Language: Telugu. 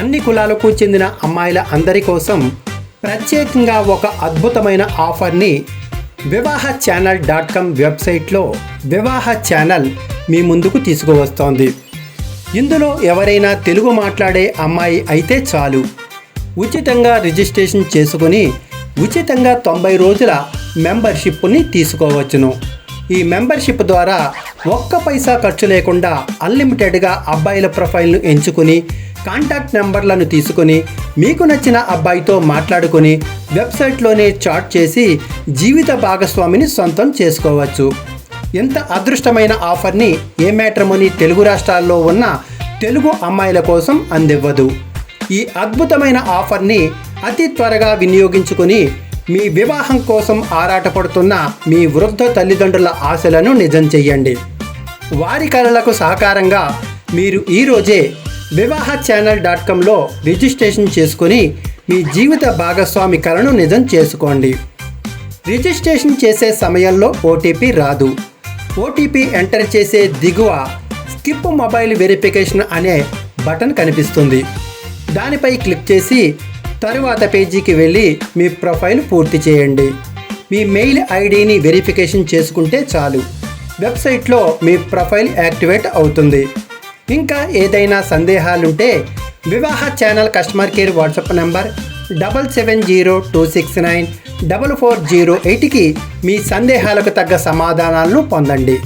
అన్ని కులాలకు చెందిన అమ్మాయిల అందరి కోసం ప్రత్యేకంగా ఒక అద్భుతమైన ఆఫర్ని వివాహ ఛానల్ డాట్ కామ్ వెబ్సైట్లో వివాహ ఛానల్ మీ ముందుకు తీసుకువస్తోంది. ఇందులో ఎవరైనా తెలుగు మాట్లాడే అమ్మాయి అయితే చాలు. ఉచితంగా రిజిస్ట్రేషన్ చేసుకుని ఉచితంగా తొంభై రోజుల మెంబర్షిప్ని తీసుకోవచ్చును. ఈ మెంబర్షిప్ ద్వారా ఒక్క పైసా ఖర్చు లేకుండా అన్లిమిటెడ్గా అబ్బాయిల ప్రొఫైల్ను ఎంచుకుని కాంటాక్ట్ నెంబర్లను తీసుకుని మీకు నచ్చిన అబ్బాయితో మాట్లాడుకుని వెబ్సైట్లోనే చాట్ చేసి జీవిత భాగస్వామిని సొంతం చేసుకోవచ్చు. ఎంత అదృష్టమైన ఆఫర్ని ఏ మ్యాట్రమోని తెలుగు రాష్ట్రాల్లో ఉన్న తెలుగు అమ్మాయిల కోసం అందివ్వదు. ఈ అద్భుతమైన ఆఫర్ని అతి త్వరగా వినియోగించుకుని మీ వివాహం కోసం ఆరాటపడుతున్న మీ వృద్ధ తల్లిదండ్రుల ఆశలను నిజం చెయ్యండి. వారి కళలకు సహకారంగా మీరు ఈరోజే వివాహ ఛానల్ డాట్ కామ్లో రిజిస్ట్రేషన్ చేసుకుని మీ జీవిత భాగస్వామి కలను నిజం చేసుకోండి. రిజిస్ట్రేషన్ చేసే సమయంలో ఓటీపీ రాదు. ఓటీపీ ఎంటర్ చేసే దిగువ స్కిప్ మొబైల్ వెరిఫికేషన్ అనే బటన్ కనిపిస్తుంది. దానిపై క్లిక్ చేసి తరువాత పేజీకి వెళ్ళి మీ ప్రొఫైల్ పూర్తి చేయండి. మీ మెయిల్ ఐడిని వెరిఫికేషన్ చేసుకుంటే చాలు. వెబ్సైట్లో మీ ప్రొఫైల్ యాక్టివేట్ అవుతుంది. ఇంకా ఏదైనా సందేహాలుంటే Vivaha channel customer care WhatsApp number double seven zero two six nine double four zero ఎయిట్కి మీ సందేహాలకు తగ్గ సమాధానాలను పొందండి.